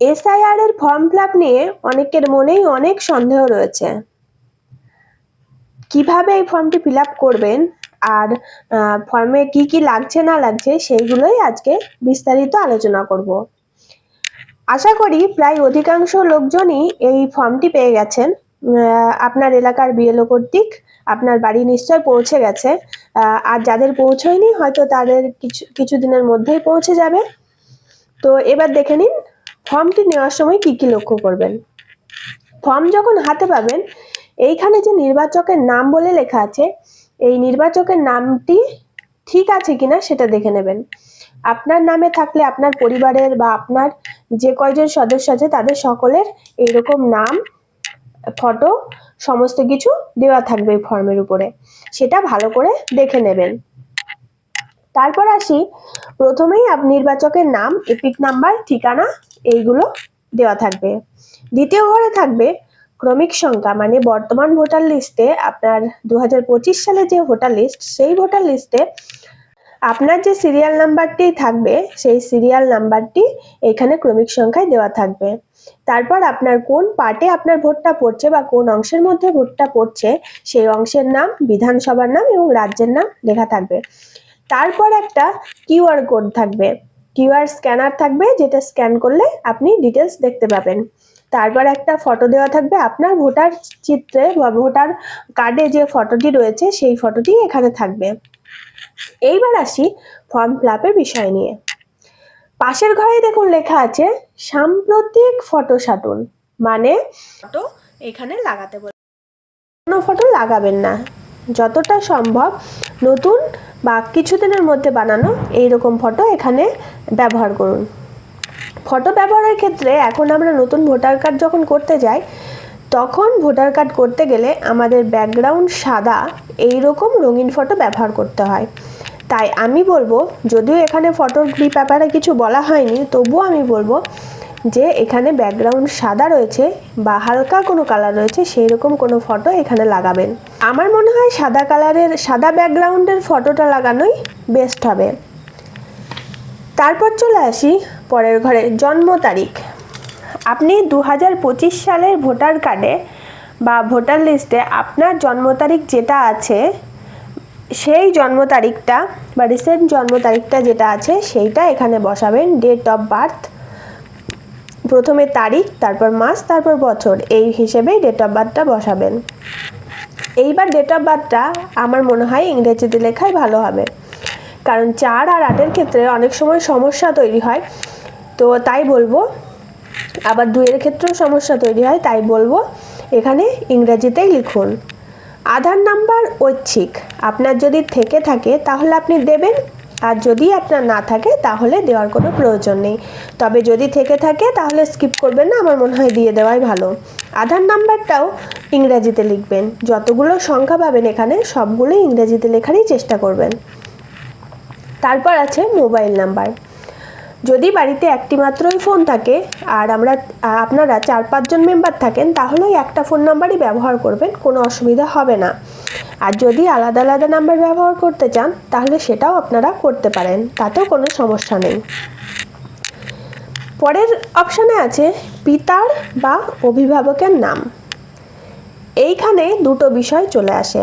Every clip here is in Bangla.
এসআইআর এর ফর্ম ফিল নিয়ে অনেকের মনেই অনেক সন্দেহ রয়েছে। কীভাবে এই ফর্মটি ফিল করবেন আর ফর্মে কি কি লাগছে না লাগছে সেইগুলোই আজকে বিস্তারিত আলোচনা করব। আশা করি প্রায় অধিকাংশ লোকজনই এই ফর্মটি পেয়ে গেছেন। আপনার এলাকার বিএলও কর্তৃক আপনার বাড়ি নিশ্চয় পৌঁছে গেছে। আর যাদের পৌঁছয়নি হয়তো তাদের কিছু কিছুদিনের মধ্যেই পৌঁছে যাবে। তো এবার দেখে নিন ফর্মটি নেওয়ার সময় কি কি লক্ষ্য করবেন? ফর্ম যখন হাতে পাবেন, এইখানে যে নির্বাচকের নাম বলে লেখা আছে, এই নির্বাচকের নামটি ঠিক আছে কিনা সেটা দেখে নেবেন। আপনার নামে থাকলে আপনার পরিবারের বা আপনার যে কয়জন সদস্য আছে, তাদের সকলের এইরকম নাম, ফটো, সমস্ত কিছু দেওয়া থাকবে ফর্মের উপরে। সেটা ভালো করে দেখে নেবেন। তারপর আসি। প্রথমেই আপ নির্বাচকের নাম, এপিক নাম্বার, ঠিকানা, এইগুলো দেওয়া থাকবে। দ্বিতীয় ঘরে থাকবে ক্রমিক সংখ্যা মানে বর্তমান ভোটার লিস্টে আপনার দু সালে যে ভোটার লিস্ট সেই ভোটার লিস্টে আপনার যে সিরিয়াল নাম্বারটি থাকবে, সেই সিরিয়াল নাম্বারটি এখানে ক্রমিক সংখ্যায় দেওয়া থাকবে। তারপর আপনার কোন পার্টে আপনার ভোটটা পড়ছে বা কোন অংশের মধ্যে ভোটটা পড়ছে, সেই অংশের নাম, বিধানসভার নাম এবং রাজ্যের নাম লেখা থাকবে। তারপর একটা কিউআর কোড থাকবে। কিউআর স্ক্যানার থাকবে, যেটা স্ক্যান করলে আপনি ডিটেলস দেখতে পাবেন। তারপর একটা ফটো দেওয়া থাকবে, আপনার ভোটার চিত্রে বা ভোটার কার্ডে যে ফটোটি রয়েছে, সেই ফটোটি এখানে থাকবে। এইবার আসি ফর্ম ফিল বিষয় নিয়ে। পাশের ঘরে দেখুন লেখা আছে, সাম্প্রতিক ফটো সাটুন। মানে ফটো এখানে লাগাতে বলে। কোনো ফটো লাগাবেন না। যতটা সম্ভব নতুন বা কিছুদিনের মধ্যে বানানো এই রকম ফটো এখানে ব্যবহার করুন। ফটো ব্যবহারের ক্ষেত্রে এখন আমরা নতুন ভোটার কার্ড যখন করতে যাই, তখন ভোটার কার্ড করতে গেলে আমাদের ব্যাকগ্রাউন্ড সাদা এই রকম রঙিন ফটো ব্যবহার করতে হয়। তাই আমি বলব, যদিও এখানে ফটোর ব্যাপারে কিছু বলা হয়নি, তবুও আমি বলব যে এখানে ব্যাকগ্রাউন্ড সাদা রয়েছে বা হালকা কোনো কালার রয়েছে সেই রকম কোনো ফটো এখানে লাগাবেন। আমার মনে হয় সাদা কালারের, সাদা ব্যাকগ্রাউন্ডের ফটোটা লাগানোই বেস্ট হবে। তারপর চলে আসি পরের ঘরে, জন্ম তারিখ। আপনি দু হাজার পঁচিশ সালের ভোটার কার্ডে বা ভোটার লিস্টে আপনার জন্ম তারিখ যেটা আছে, সেই জন্ম তারিখটা বা রিসেন্ট জন্ম তারিখটা যেটা আছে, সেইটা এখানে বসাবেন ডেট অফ বার্থ প্রথমে তারিখ, তারপর মাস, তারপর বছর, এই হিসেবে ডেট অফ বার্থটা বসাবেন। এইবার ডেট অফ বার্থটা আমার মনে হয় ইংরেজিতে লেখাই ভালো হবে। কারণ চার আর আটের ক্ষেত্রে অনেক সময় সমস্যা তৈরি হয়। তো তাই বলব, আবার দুইয়ের ক্ষেত্রেও সমস্যা তৈরি হয়, তাই বলব, এখানে ইংরেজিতেই লিখুন। আধার নাম্বার ঐচ্ছিক। আপনার যদি থেকে থাকে, তাহলে আপনি দেবেন আর যদি আপনার না থাকে, তাহলে দেওয়ার কোনো প্রয়োজন নেই। তবে যদি থেকে থাকে, তাহলে স্কিপ করবেন না, আমার মনে হয় দিয়ে দেওয়াই ভালো। আধার নাম্বারটাও ইংরাজিতে লিখবেন। যতগুলো সংখ্যা পাবেন এখানে সবগুলো ইংরাজিতে লেখারই চেষ্টা করবেন। তারপর আছে মোবাইল নাম্বার। যদি বাড়িতে একটি মাত্রই ফোন থাকে আর আমরা, আপনারা চার পাঁচজন মেম্বার থাকেন, তাহলে একটা ফোন নাম্বারই ব্যবহার করবেন, কোনো অসুবিধা হবে না। আর যদি আলাদা আলাদা নাম্বার ব্যবহার করতে চান, তাহলে সেটাও আপনারা করতে পারেন, তাতেও কোনো সমস্যা নেই। পরের অপশানে আছে পিতার বা অভিভাবকের নাম। এইখানে দুটো বিষয় চলে আসে।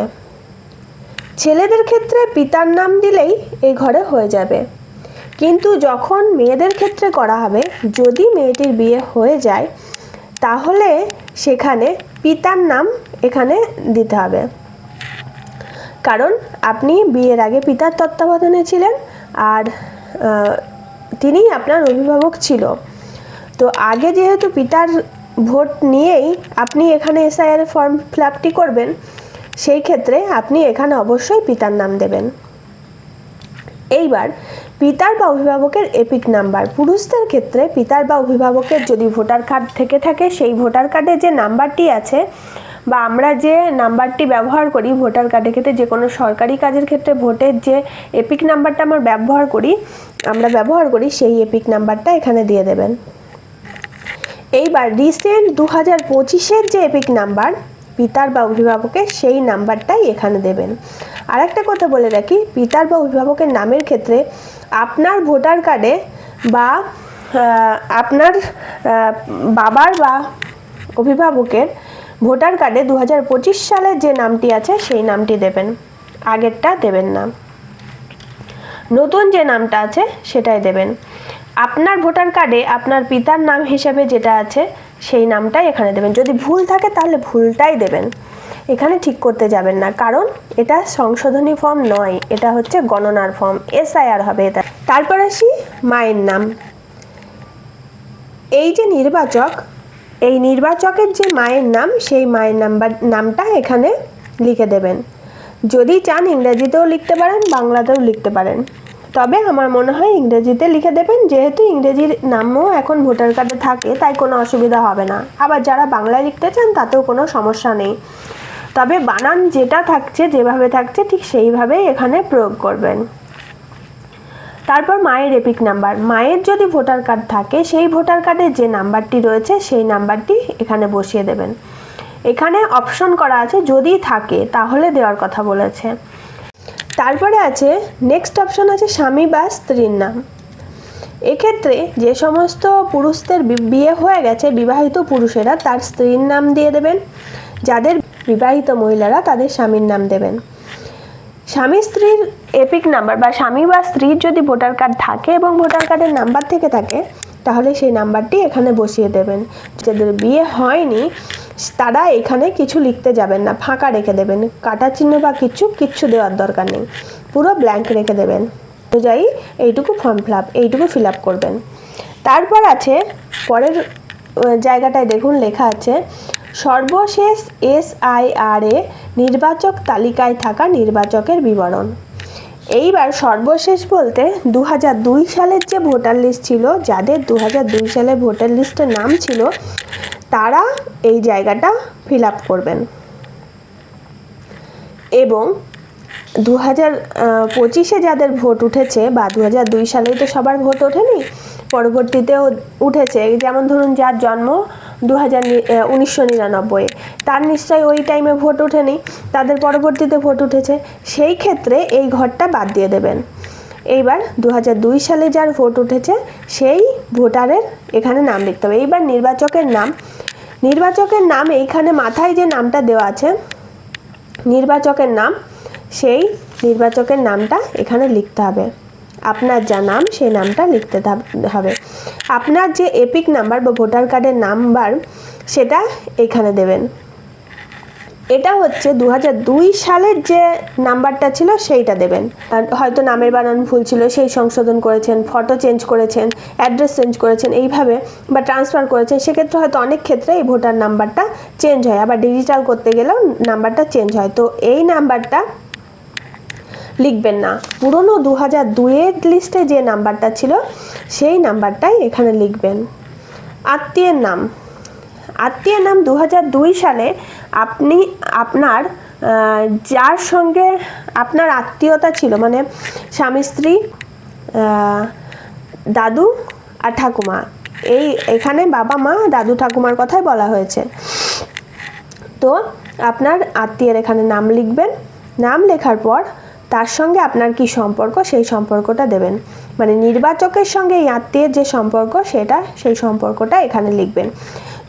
ছেলেদের ক্ষেত্রে পিতার নাম দিলেই এই ঘরে হয়ে যাবে। কিন্তু যখন মেয়েদের ক্ষেত্রে করা হবে, যদি মেয়েটির বিয়ে হয়ে যায়, তাহলে সেখানে পিতার নাম এখানে দিতে হবে। কারণ আপনি বিয়ের আগে পিতার তত্ত্বাবধানে ছিলেন আর তিনিই আপনার অভিভাবক ছিল। তো আগে যেহেতু পিতার ভোট নিয়েই আপনি এখানে এসআইআর ফর্ম ফিল আপটি করবেন, সেই ক্ষেত্রে আপনি এখানে অবশ্যই পিতার নাম দেবেন। এইবার পিতার বা অভিভাবকের এপিক নাম্বার। পুরুষদের ক্ষেত্রে পিতার বা অভিভাবকের যদি ভোটার কার্ড থেকে থাকে, সেই ভোটার কার্ডে যে নাম্বারটি আছে বা আমরা যে নাম্বারটি ব্যবহার করি ভোটার কার্ডের ক্ষেত্রে, যে কোনো সরকারি কাজের ক্ষেত্রে ভোটের যে এপিক নাম্বারটা আমরা ব্যবহার করি, আমরা ব্যবহার করি সেই এপিক নাম্বারটা এখানে দিয়ে দেবেন। এইবার রিসেন্ট দু হাজার পঁচিশের যে এপিক নাম্বার, পিতার বা অভিভাবকের সেই নাম্বারটাই এখানে দেবেন। আর একটা কথা বলে রাখি, পিতার বা অভিভাবকের নামের ক্ষেত্রে আপনার ভোটার কার্ডে বা আপনার বাবার বা অভিভাবকের ভোটার কার্ডে দু হাজার সালের যে নামটি আছে সেই নামটি দেবেন। আগেরটা দেবেন না। নতুন যে নামটা আছে সেটাই দেবেন। আপনার ভোটার কার্ডে আপনার পিতার নাম হিসেবে যেটা আছে সেই নামটাই এখানে দেবেন। যদি ভুল থাকে তাহলে ভুলটাই দেবেন। এখানে ঠিক করতে যাবেন না। কারণ এটা সংশোধনী ফর্ম নয়, এটা হচ্ছে গণনার ফর্ম এসআইআর হবে এটা। তারপর আসি মায়ের নাম। এই যে নির্বাচক, এই নির্বাচকের যে মায়ের নাম, সেই মায়ের নাম্বার, নামটা এখানে লিখে দেবেন। যদি চান ইংরেজিতেও লিখতে পারেন, বাংলাতেও লিখতে পারেন। তবে আমার মনে হয় ইংরেজিতে লিখে দেবেন, যেহেতু ইংরেজির নামও এখন ভোটার কার্ডে থাকে, তাই কোনো অসুবিধা হবে না। আবার যারা বাংলায় লিখতে চান, তাতেও কোনো সমস্যা নেই। তবে বানান যেটা থাকছে, যেভাবে থাকছে, ঠিক সেইভাবেই এখানে প্রয়োগ করবেন। তারপর মায়ের এপিক নাম্বার। মায়ের যদি ভোটার কার্ড থাকে, সেই ভোটার কার্ডে যে নাম্বারটি রয়েছে, সেই নাম্বারটি এখানে বসিয়ে দেবেন। এখানে অপশন করা আছে, যদি থাকে, তাহলে দেওয়ার কথা বলেছে। তারপরে আছে, নেক্সট অপশন আছে, স্বামী বা স্ত্রীর নাম। এক্ষেত্রে যে সমস্ত পুরুষদের বিয়ে হয়ে গেছে, বিবাহিত পুরুষেরা, তার স্ত্রীর নাম দিয়ে দেবেন। যাদের বিবাহিত মহিলারা তাদের স্বামীর নাম দেবেন। স্বামী স্ত্রীর এপিক নাম্বার বা স্বামী বা স্ত্রীর যদি ভোটার কার্ড থাকে এবং ভোটার কার্ডের নাম্বার থেকে থাকে, তাহলে সেই নাম্বারটি এখানে বসিয়ে দেবেন। যাদের বিয়ে হয়নি, তারা এখানে কিছু লিখতে যাবেন না, ফাঁকা রেখে দেবেন। কাটা চিহ্ন বা কিছু, কিচ্ছু দেওয়ার দরকার নেই। পুরো ব্ল্যাঙ্ক রেখে দেবেন। অনুযায়ী এইটুকু ফর্ম ফিল আপ এইটুকু ফিল আপ করবেন। তারপর আছে, পরের জায়গাটায় দেখুন লেখা আছে সর্বশেষ এস আই আর এ নির্বাচক তালিকায় থাকা নির্বাচকের বিবরণ। এইবার সর্বশেষ বলতে দু সালের যে ভোটার লিস্ট ছিল, যাদের দু সালে ভোটার লিস্টের নাম ছিল, তারা এই জায়গাটা ফিল আপ করবেন। এবং দু হাজার পঁচিশে যাদের ভোট উঠেছে বা দু হাজার দুই সালেই তো সবার ভোট ওঠেনি, পরবর্তীতেও উঠেছে। যেমন ধরুন, যার জন্ম দু হাজার উনিশশো নিরানব্বই তার নিশ্চয়ই ওই টাইমে ভোট ওঠেনি, তাদের পরবর্তীতে ভোট উঠেছে। সেই ক্ষেত্রে এই ঘরটা বাদ দিয়ে দেবেন। এইবার দু সালে যার ভোট উঠেছে, সেই ভোটারের এখানে নাম লিখতে হবে। এইবার নির্বাচকের নাম। নির্বাচকের নাম এইখানে মাথায় যে নামটা দেওয়া আছে, নির্বাচকের নাম, সেই নির্বাচকের নামটা এখানে লিখতে হবে। আপনার যা নাম, সেই নামটা লিখতে হবে। আপনার যে এপিক নাম্বার বা ভোটার কার্ডের নাম্বার, সেটা এখানে দেবেন। এটা হচ্ছে দু সালের যে নাম্বারটা ছিল, সেইটা দেবেন। হয়তো নামের বানান ভুল ছিল, সেই সংশোধন করেছেন, ফটো চেঞ্জ করেছেন, অ্যাড্রেস চেঞ্জ করেছেন, এইভাবে বা ট্রান্সফার করেছেন, সেক্ষেত্রে হয়তো অনেক ক্ষেত্রে এই ভোটার নাম্বারটা চেঞ্জ হয়। আবার ডিজিটাল করতে গেলেও নাম্বারটা চেঞ্জ হয়। তো এই নাম্বারটা লিখবেন না। পুরনো দু হাজার দুইয়ের লিস্টে যে নাম্বারটা ছিল, সেই নাম্বারটাই এখানে লিখবেন। আত্মীয়ের নাম। আত্মীয়ের নাম দু সালে আপনি, আপনার যার সঙ্গে আপনার আত্মীয়তা ছিল মানে স্বামী, স্ত্রী দাদু আর ঠাকুমা। এই এখানে বাবা, মা, দাদু, ঠাকুমার কথাই বলা হয়েছে। তো আপনার আত্মীয়ের এখানে নাম লিখবেন। নাম লেখার পর তার সঙ্গে আপনার কি সম্পর্ক, সেই সম্পর্কটা দেবেন। মানে নির্বাচকের সঙ্গে এই আত্মীয়ের যে সম্পর্ক, সেটা, সেই সম্পর্কটা এখানে লিখবেন।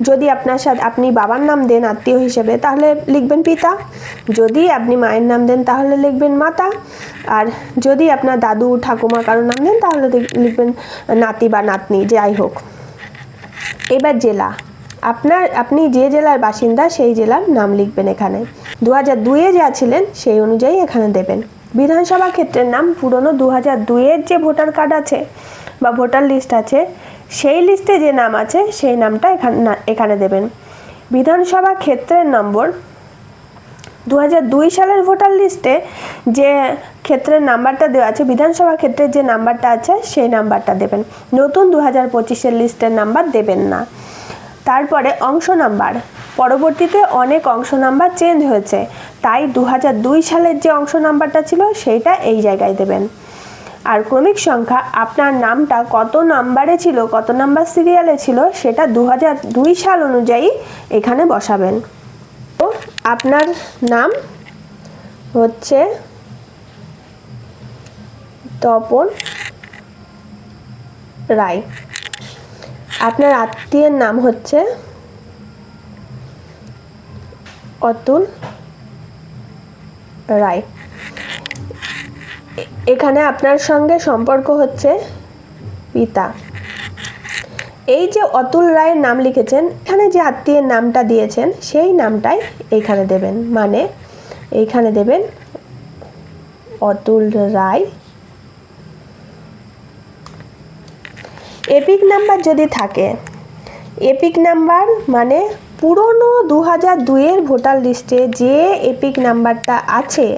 যদি আপনার সাথে, আপনি বাবার নাম দেন আত্মীয় হিসেবে, তাহলে লিখবেন পিতা। যদি আপনি মায়ের নাম দেন, তাহলে লিখবেন মাতা। আর যদি আপনার দাদু, ঠাকুমা কারোর নাম দেন, তাহলে লিখ- লিখবেন নাতি বা নাতনি, যাই হোক। এবার জেলা। আপনার, আপনি যে জেলার বাসিন্দা, সেই জেলার নাম লিখবেন এখানে। দু হাজার দুইয়ে যা ছিলেন, সেই অনুযায়ী এখানে দেবেন। বিধানসভা ক্ষেত্রের নাম পুরনো দু হাজার দুইয়ের যে ভোটার কার্ড আছে বা ভোটার লিস্ট আছে, সেই লিস্টে যে নাম আছে, সেই নামটা এখানে এখানে দেবেন। বিধানসভা ক্ষেত্রের নম্বর দু হাজার দুই সালের ভোটার লিস্টে যে ক্ষেত্রের নাম্বারটা দেওয়া আছে, বিধানসভা ক্ষেত্রের যে নাম্বারটা আছে, সেই নাম্বারটা দেবেন। নতুন দু হাজার পঁচিশের লিস্টের নাম্বার দেবেন না। তারপরে অংশ নাম্বার পরবর্তীতে অনেক অংশ নাম্বার চেঞ্জ হয়েছে। তাই দু সালের যে অংশ নাম্বারটা ছিল, সেইটা এই জায়গায় দেবেন। আর ক্রমিক সংখ্যা, আপনার নামটা কত নাম্বারে ছিল, কত নাম্বার সিরিয়ালে ছিল, সেটা দু সাল অনুযায়ী এখানে বসাবেন। তো আপনার নাম হচ্ছে তপন রায়। আপনার আত্মীয়ের নাম হচ্ছে অতুল রায়। এখানে আপনার সঙ্গে সম্পর্ক হচ্ছে পিতা। এই যে অতুল রায়ের নাম লিখেছেন, এখানে যে আত্মীয়ের নামটা দিয়েছেন, সেই নামটাই এইখানে দেবেন। মানে এইখানে দেবেন অতুল রায়। এপিক নাম্বার যদি থাকে, এপিক নাম্বার মানে পুরনো দু হাজার দুইয়ের ভোটার লিস্টে যে এপিক নাম্বারটা আছে,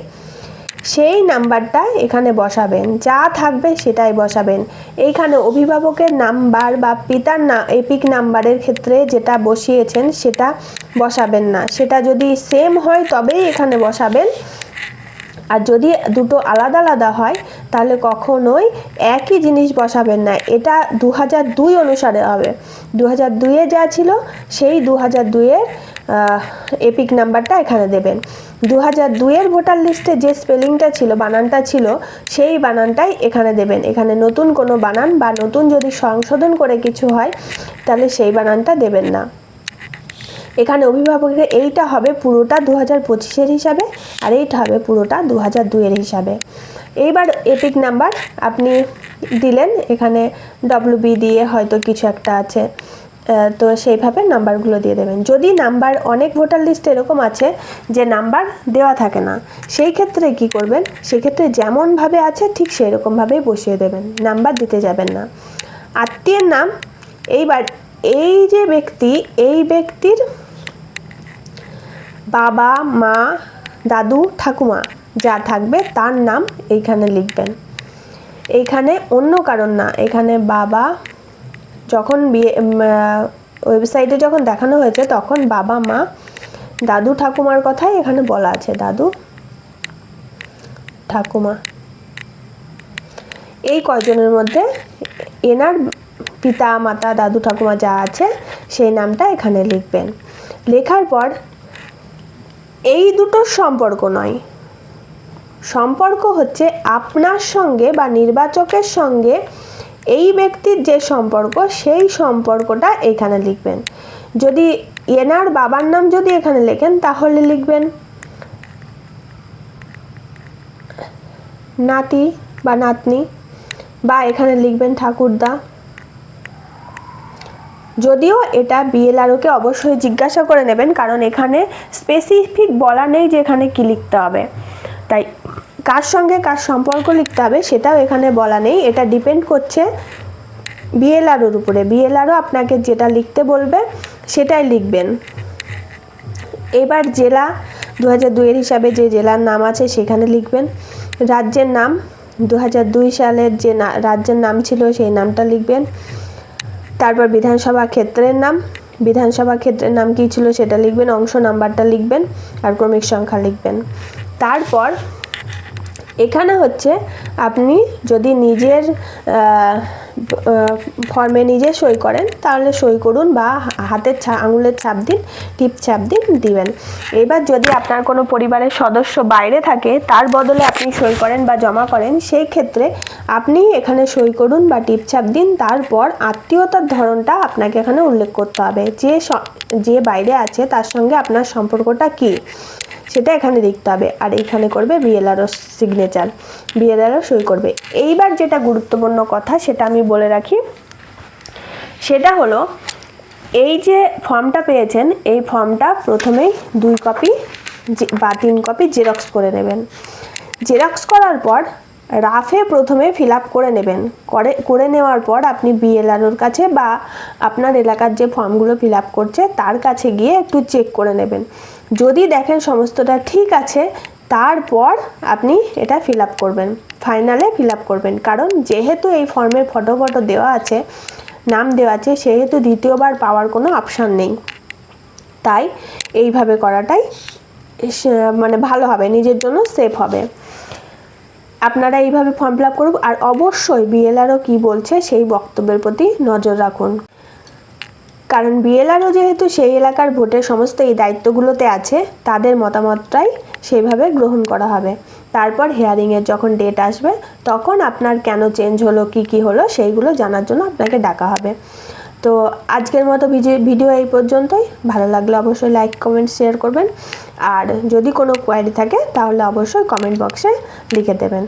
সেই নাম্বারটা এখানে বসাবেন। যা থাকবে সেটাই বসাবেন। এইখানে অভিভাবকের নাম্বার বা পিতার না, এপিক নাম্বারের ক্ষেত্রে যেটা বসিয়েছেন সেটা বসাবেন না। সেটা যদি সেম হয় তবেই এখানে বসাবেন। আর যদি দুটো আলাদা আলাদা হয়, তাহলে কখনোই একই জিনিস বসাবেন না। এটা দু হাজার দুই অনুসারে হবে। দু হাজার দুইয়ে যা ছিল, সেই দু হাজার দুইয়ের এপিক নাম্বারটা এখানে দেবেন। দু হাজার দুইয়ের ভোটার লিস্টে যে স্পেলিংটা ছিল, বানানটা ছিল, সেই বানানটাই এখানে দেবেন। এখানে নতুন কোনো বানান বা নতুন যদি সংশোধন করে কিছু হয়, তাহলে সেই বানানটা দেবেন না। এখানে অভিভাবকের এইটা হবে পুরোটা দু হাজার পঁচিশের হিসাবে আর এইটা হবে পুরোটা দু হাজার দুইয়ের হিসাবে। এইবার এপিক নাম্বার আপনি দিলেন, এখানে ডব্লিউ বি দিয়ে হয়তো কিছু একটা আছে। তো সেইভাবে নাম্বারগুলো দিয়ে দেবেন। যদি নাম্বার অনেক ভোটার লিস্টে এরকম আছে যে নাম্বার দেওয়া থাকে না, সেই ক্ষেত্রে কি করবেন? সেক্ষেত্রে যেমনভাবে আছে ঠিক সেই রকমভাবেই বসিয়ে দেবেন। নাম্বার দিতে যাবেন না। আত্মীয়ের নাম, এইবার এই যে ব্যক্তি, এই ব্যক্তির বাবা, মা, দাদু, ঠাকুমা যা থাকবে তার নাম এইখানে লিখবেন। এইখানে অন্য কারণ না, এখানে বাবা যখন বিয়ে ওয়েবসাইটে যখন দেখানো হয়েছে তখন বাবা, মা, দাদু, ঠাকুমার কথাই এখানে বলা আছে, দাদু, ঠাকুমা। এই কয়জনের মধ্যে এনার পিতা, মাতা, দাদু, ঠাকুমা যা আছে সেই নামটা এখানে লিখবেন। লেখার পর এই দুটোর সম্পর্ক নয়। সম্পর্ক হচ্ছে আপনার সঙ্গে বা নির্বাচকের সঙ্গে এই ব্যক্তির যে সম্পর্ক, সেই সম্পর্কটা এখানে লিখবেন। যদি এনার বাবার নাম যদি এখানে লেখেন, তাহলে লিখবেন নাতি বা নাতনি বা এখানে লিখবেন ঠাকুরদা। যদিও এটা বিএলআরওকে অবশ্যই জিজ্ঞাসা করে নেবেন, কারণ এখানে স্পেসিফিক বলা নেই যে এখানে কি লিখতে হবে। তাই কার সঙ্গে কার সম্পর্ক লিখতে হবে সেটাও এখানে বলা নেই। এটা ডিপেন্ড করছে বিএলআরওর উপরে। বিএলআরও আপনাকে যেটা লিখতে বলবে সেটাই লিখবেন। এবার জেলা দু হাজার দুইয়ের হিসাবে যে জেলার নাম আছে সেখানে লিখবেন। রাজ্যের নাম দু হাজার দুই সালের যে রাজ্যের নাম ছিল সেই নামটা লিখবেন। তারপর বিধানসভা ক্ষেত্রের নাম। বিধানসভা ক্ষেত্রের নাম কি ছিল সেটা লিখবেন, অংশ নাম্বারটা লিখবেন আর ক্রমিক সংখ্যা লিখবেন। তারপর এখানে হচ্ছে আপনি যদি নিজের ফর্মে নিজে সই করেন, তাহলে সই করুন বা হাতের ছা, আঙুলের ছাপ দিন, টিপ ছাপ দিন, দিবেন। এবার যদি আপনার কোনো পরিবারের সদস্য বাইরে থাকে, তার বদলে আপনি সই করেন বা জমা করেন, সেই ক্ষেত্রে আপনি এখানে সই করুন বা টিপ ছাপ দিন, তারপর আত্মীয়তার ধরনটা আপনাকে এখানে উল্লেখ করতে হবে। যে যে বাইরে আছে, তার সঙ্গে আপনার সম্পর্কটা কী? সেটা এখানে দেখতে হবে। আর এখানে করবে বিএলআরও সিগনেচার বিএলআরও সই করবে। এইবার যেটা গুরুত্বপূর্ণ কথা, সেটা আমি বলে রাখি। সেটা হলো, এই যে ফর্মটা পেয়েছেন, এই ফর্মটা প্রথমেই দুই কপি বা তিন কপি জেরক্স করে নেবেন। জেরক্স করার পর রাফে প্রথমে ফিল আপ করে নেবেন। করে করে নেওয়ার পর আপনি বিএলআরওর কাছে বা আপনার এলাকার যে ফর্মগুলো ফিল আপ করছে তার কাছে গিয়ে একটু চেক করে নেবেন। যদি দেখেন সমস্তটা ঠিক আছে, তারপর আপনি এটা ফিল আপ করবেন। ফাইনালে ফিল আপ করবেন। কারণ যেহেতু এই ফর্মে ফটো ফটো দেওয়া আছে, নাম দেওয়া আছে, সেহেতু দ্বিতীয়বার পাওয়ার কোনো অপশান নেই। তাই এইভাবে করাটাই মানে ভালো হবে, নিজের জন্য সেফ হবে। আপনারা এইভাবে ফর্ম ফিল আপ করুন আর অবশ্যই বিএলআরও কী বলছে সেই বক্তব্যের প্রতি নজর রাখুন। কারণ বিএলআরও যেহেতু সেই এলাকার ভোটের সমস্ত এই দায়িত্বগুলোতে আছে, তাদের মতামতটাই সেইভাবে গ্রহণ করা হবে। তারপর হেয়ারিংয়ের যখন ডেট আসবে, তখন আপনার কেন চেঞ্জ হলো, কি কি হলো, সেইগুলো জানার জন্য আপনাকে ডাকা হবে। তো আজকের মতো ভিডিও এই পর্যন্তই। ভালো লাগলে অবশ্যই লাইক কমেন্ট শেয়ার করবেন। আর যদি কোনো কোয়ারি থাকে, তাহলে অবশ্যই কমেন্ট বক্সে লিখে দেবেন।